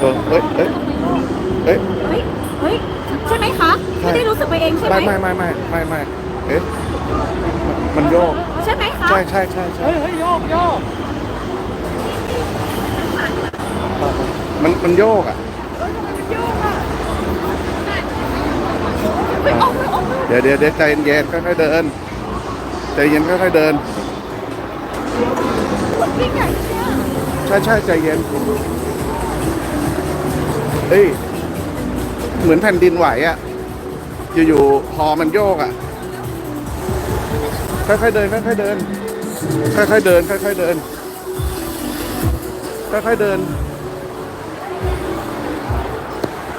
เออเอ้ยเอ้ยเอ้ย เฮ้ย เฮ้ย ใช่ไหมคะ ใช่ ไม่ได้รู้สึกไปเองใช่ไหมไม่ไม่ไม่ไม่ไม่ไม่เอ๊ะมันโยก ใช่ไหมคะ ใช่ใช่ใช่ใช่เฮ้ยเฮ้ยโยกโยกมันมันโยกอะเฮ้ยออกเลยออกเลยเดี๋ยวเดี๋ยวเดี๋ยวใจเย็นๆค่อยๆเดิน ใจเย็นค่อยๆเดินคนวิ่งใหญ่เนี่ยใช่ใช่ใจเย็น เฮ้ย เหมือนแผ่นดินไหวอะ อยู่ๆพอมันโยกอะ ค่อยๆเดิน ค่อยๆเดิน ค่อยๆเดิน ค่อยๆเดิน ค่อยๆเดิน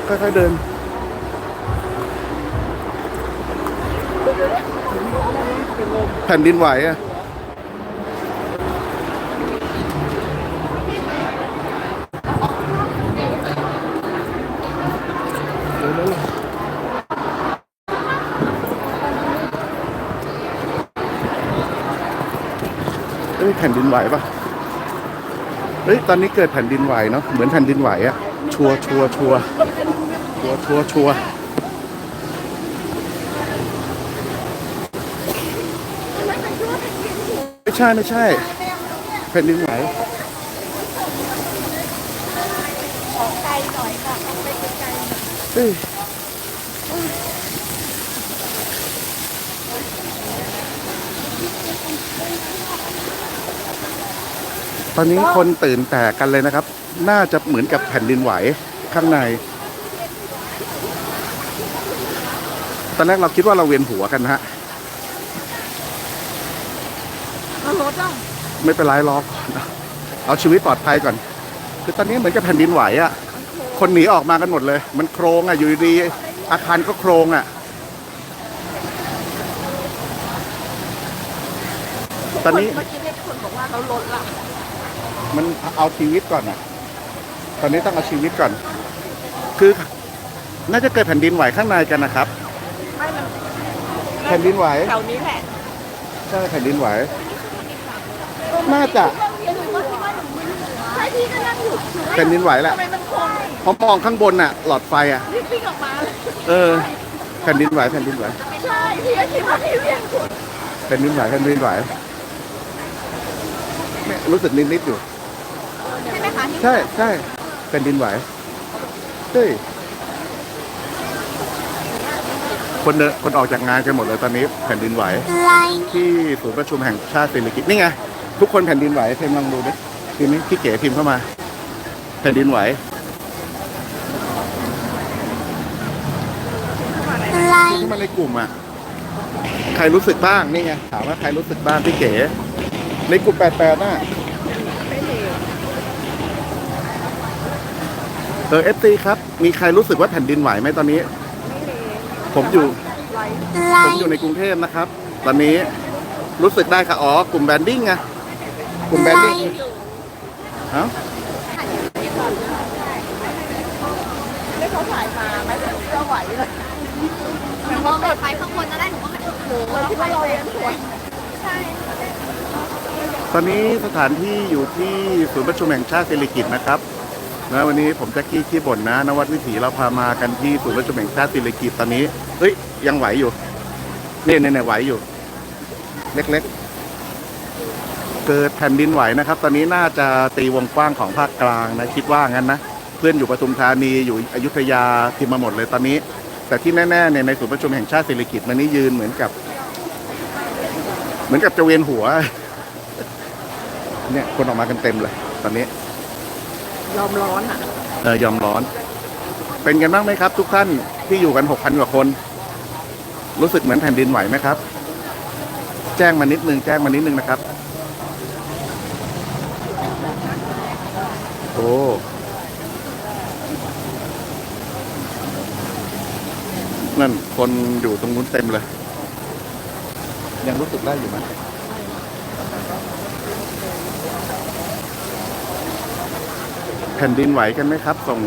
ค่อยๆเดินแผ่นดินไหวอะ ฮ้ยแผ่นดินไหวปะเฮ้ยตอนนี้เกิดแผ่นดินไหวเนาะเหมือนแผ่นดินไหวอะชัวชัวชัวชัวชัวชัวไม่ใช่ไม่ใช่ แผ่นดินไหวออกไกลหน่อยค่ะออกไปไกล เฮ้ย ตอนนี้คนตื่นแตกกันเลยนะครับ น่าจะเหมือนกับแผ่นดินไหวข้างใน ตอนแรกเราคิดว่าเราเวียนหัวกันฮะเอารถอะไม่เป็นไรรอก่อนเอาชีวิตปลอดภัยก่อน คือตอนนี้เหมือนกับแผ่นดินไหวอะ่ะ คนหนีออกมากันหมดเลย มันโครงอะ่ะอยู่ดีอาคารก็โครงอะ่ะ ตอนนี้เมื่อกี้เนี่ยคนบอกว่าเรารถละ มันเอาชีวิตก่อนอะตอนนี้ต้องเอาชีวิตก่อน คือ น่าจะเกิดแผ่นดินไหวข้างในกันนะครับ ไม่มันแผ่นดินไหวแถวนี้แหละใช่แผ่นดินไหว น่าจะใช่พี่ก็นั่งอยู่แผ่นดินไหวแหละทำไมมันโค้งพอมองข้างบนน่ะ หลอดไฟอะ รีบวิ่งออกมาเลยเออ แผ่นดินไหวแผ่นดินไหวใช่พี่ก็คิดว่าพี่เวียนหัวแผ่นดินไหวแผ่นดินไหวเนี่ยรู้สึกนิดๆอยู่ใช่ไหม คะที่ใช่ใช่แผ่นดินไหวเฮ้ยคนเดินคนออกจากงานกันหมดเลยตอนนี้แผ่นดินไหว ที่ศูนย์ประชุมแห่งชาติศิริกิติ์นี่ไงทุกคนแผ่นดินไหวเพมลองดูดิพิมพ์นี้พี่เก๋พิมพ์เข้ามา แผ่นดินไหวที่มาในกลุ่มอะใครรู้สึกบ้างนี่ไงถามว่าใครรู้สึกบ้างพี่เก๋ในกลุ่มแปดแปดน่ะ เออเอฟซีครับ มีใครรู้สึกว่าแผ่นดินไหวไหมตอนนี้ ผมอยู่ ผมอยู่ในกรุงเทพนะครับ ตอนนี้รู้สึกได้ค่ะ อ๋อ กลุ่มแบนดิ้งไงกลุ่มแบนดิ้งเอ้าไม่เขาถ่ายมาไม่ถึงก็ไหวเลยมองไปข้างบนจะได้หนูก็ไม่โอ้โหคิดว่าเราเวียนหัวใช่ตอนนี้สถานที่อยู่ที่ศูนย์ประชุมแห่งชาติศิริกิติ์นะครับ นะวันนี้ผมแจ็คกี้ขี้บ่นนะนวัดวิถีเราพามากันที่ศูนย์ประชุมแห่งชาติศิริกิตตอนนี้เฮ้ยยังไหวอยู่เนี่ยเนี่ยเนี่ยไหวอยู่ เล็กๆ เกิดแผ่นดินไหวนะครับ ตอนนี้น่าจะตีวงกว้างของภาคกลางนะคิดว่างั้นนะเพื่อนอยู่ปทุมธานีอยู่อยุธยาพิมพ์มาหมดเลยตอนนี้ แต่ที่แน่ๆเนี่ยในศูนย์ประชุมแห่งชาติศิริกิตมันนี่ยืนเหมือนกับ เหมือนกับจะเวียนหัว เนี่ยคนออกมากันเต็มเลย ตอนนี้ ยอมร้อนอะ เออยอมร้อน เป็นกันบ้างไหมครับ ทุกท่านที่อยู่กันหกพันกว่าคน รู้สึกเหมือนแผ่นดินไหวไหมครับ แจ้งมานิดนึงแจ้งมานิดนึงนะครับ โอ้นั่นคนอยู่ตรงนู้นเต็มเลย ยังรู้สึกได้อยู่ไหม แผ่นดินไหวกันไหมครับ ส่ง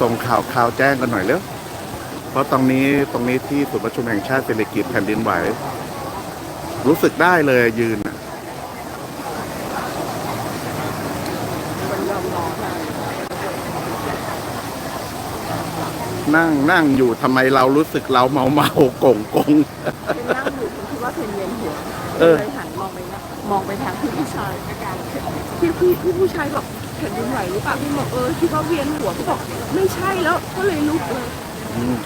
ส่งข่าวข่าวแจ้งกันหน่อยเร็วเพราะตรงนี้ตรงนี้ที่ศูนย์ประชุมแห่งชาติเศรษฐกิจแผ่นดินไหว รู้สึกได้เลยยืนน่ะมันยอมร้อนอะนั่งนั่งอยู่ทำไมเรารู้สึกเราเมาเมาๆโก่งกงเพนนั่งอยู่ผมคิดว่าเพนเวียนหัวเออเลยหันมองไปนะมองไปทางพี่ผู้ชายพี่พี่พี่ผู้ชายบอก แผ่นดินไหวหรือเปล่าพี่บอกเออคิดว่าเวียนหัวพี่บอกไม่ใช่แล้วก็เลยลุกเลยอืม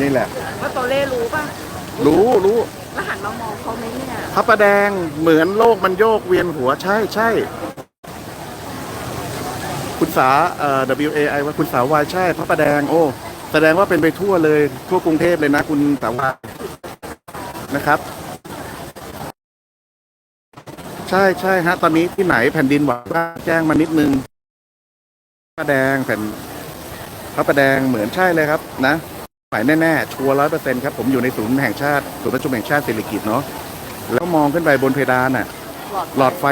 นี่แหละ ว่าโตเล่รู้ป่ะรู้รู้แล้วหันมามองเขาไหมเนี่ยพระประแดงเหมือนโลกมันโยกเวียนหัวใช่ใช่คุณสาเอ่อ W A I ว่าคุณสาวายใช่พระประแดง โอ้แสดงว่าเป็นไปทั่วเลย ทั่วกรุงเทพเลยนะ คุณสาวายนะครับ ใช่ใช่ฮะ ตอนนี้ที่ไหนแผ่นดินไหวบ้างแจ้งมานิดนึงพระ ประแดงแผ่นพระประแดงเหมือนใช่เลยครับนะไหวแน่ๆ ชัวร์ร้อยเปอร์เซ็นต์ครับ ผมอยู่ในศูนย์แห่งชาติศูนย์ประชุมแห่งชาติเศรษฐกิจเนาะแล้วมองขึ้นไปบนเพดานอะ หลอดไฟ